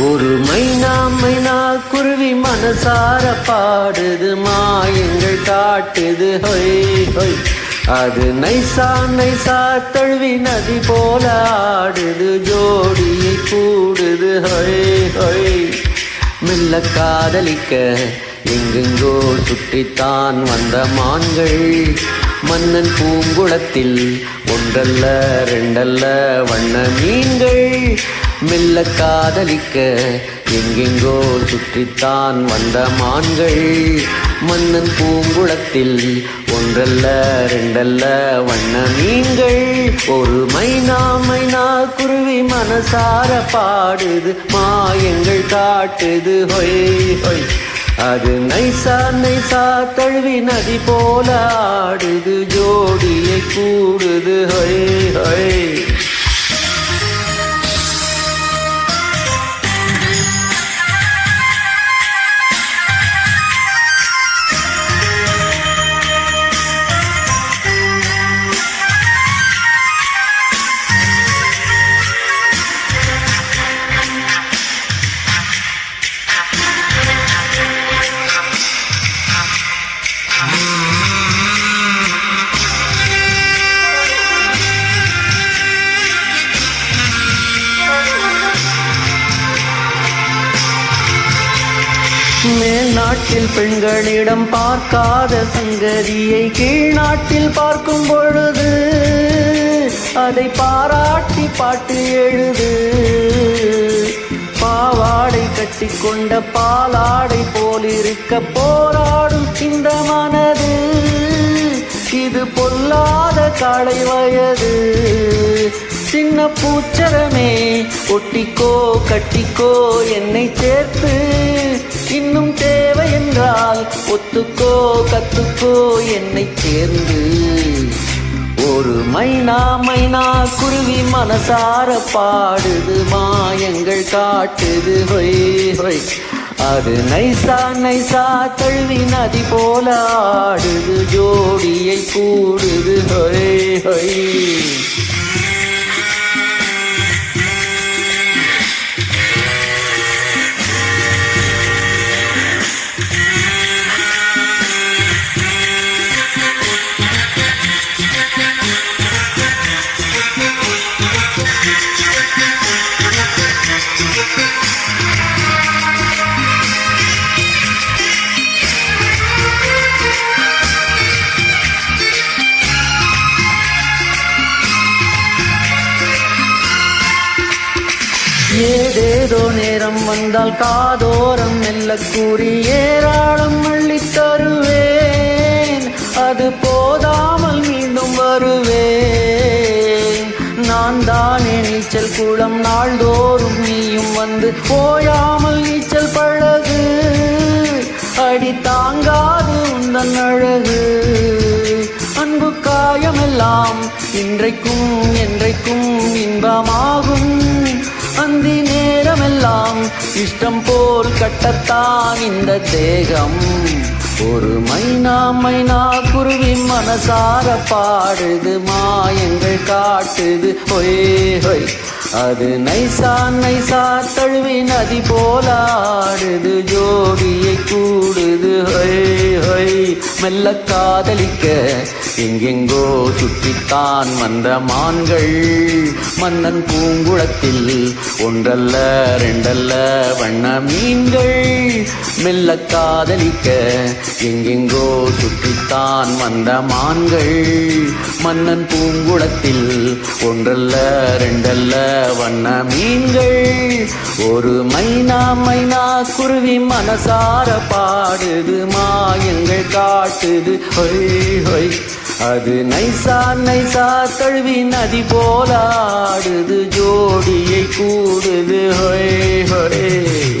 ஒரு மைனா மைனா குருவி மனசார பாடுது மாயங்கள் காட்டுது ஹொய் ஹொய். அது நைசா நைசா தழுவி நதி போல ஆடுது ஜோடியை கூடுது ஹொய் ஹொய். மெல்ல காதலிக்க எங்கெங்கோ சுற்றித்தான் வந்த மான்கள். மன்னன் பூங்குளத்தில். ஒன்றல்ல ரெண்டல்ல வண்ண மீன்கள். மெல்ல காதலிக்க எங்கெங்கோ சுற்றித்தான் வந்த மான்கள். மன்னன் பூங்குளத்தில் ஒன்றல்ல ரெண்டல்ல வண்ண மீன்கள். ஒரு மைனா மைனா குருவி மனசார பாடுது. மாயங்கள் காட்டுது. ஹொய் ஹொய். அது நைசா நைசா தழுவி நதி போல ஆடுது ஜோடியை கூடுது ஹொய் ஹொய் மேல் நாட்டில் பெண்களிடம் பார்க்காத சங்கதியை கீழ் நாட்டில் பார்க்கும் பொழுது அதை பாராட்டி பாட்டு எழுது. பாவாடை கட்டிக்கொண்ட பாலாடை போலிருக்க போராடும் இந்த மனது. இது பொல்லாத காலை வயது. சின்ன பூச்சரமே ஒட்டிக்கோ கட்டிக்கோ என்னை சேர்த்து ஒத்துக்கோ கத்துக்கோ என்னை சேர்ந்து ஒரு மைனா மைனா குருவி மனசார பாடுது மாயங்கள் காட்டுது ஹொய் ஹொய். அது நைசா நைசா தழுவி நதி போல ஆடுது ஜோடியை கூடுது ஹொய் ஹொய். ஏதேதோ நேரம் வந்தால் காதோரம் மெல்ல கூறி ஏராளம் அள்ளி தருவேன். அது போதாமல் மீண்டும் வருவேன். நான் தானே நீச்சல் குளம் நாள்தோறும் நீயும் வந்து போயாமல் நீச்சல் பழகு. அடி தாங்காது உந்தன் அழகு. அன்பு காயமெல்லாம் இன்றைக்கும் என்றைக்கும் இன்பமாகும். சந்தி நேரமெல்லாம் இஷ்டம் போல் கட்டத்தான் இந்த தேகம். ஒரு மைனா மைனா குருவி மனசார பாடுது மாயங்கள் காட்டுது. ஒய் ஹொய். அது நைசா நைசா தழுவி நதி போலாடுது ஜோடியை கூடு மெல்ல காதலிக்க எங்கெங்கோ சுற்றித்தான் வந்த மான்கள் மன்னன் பூங்குளத்தில் ஒன்றல்ல ரெண்டல்ல வண்ண மீன்கள். மெல்ல காதலிக்க எங்கெங்கோ சுற்றித்தான் வந்த மான்கள் மன்னன் பூங்குளத்தில் ஒன்றல்ல ரெண்டல்ல வண்ண மீன்கள். ஒரு மைனா மைனா குருவி மனசார பாடுது மாயங்கள் காட்டுது. ஹொய் ஹொய். அது நைசா நைசா தழுவி நதி போலாடுது. ஜோடியை கூடுது. ஹொய் ஹொய்.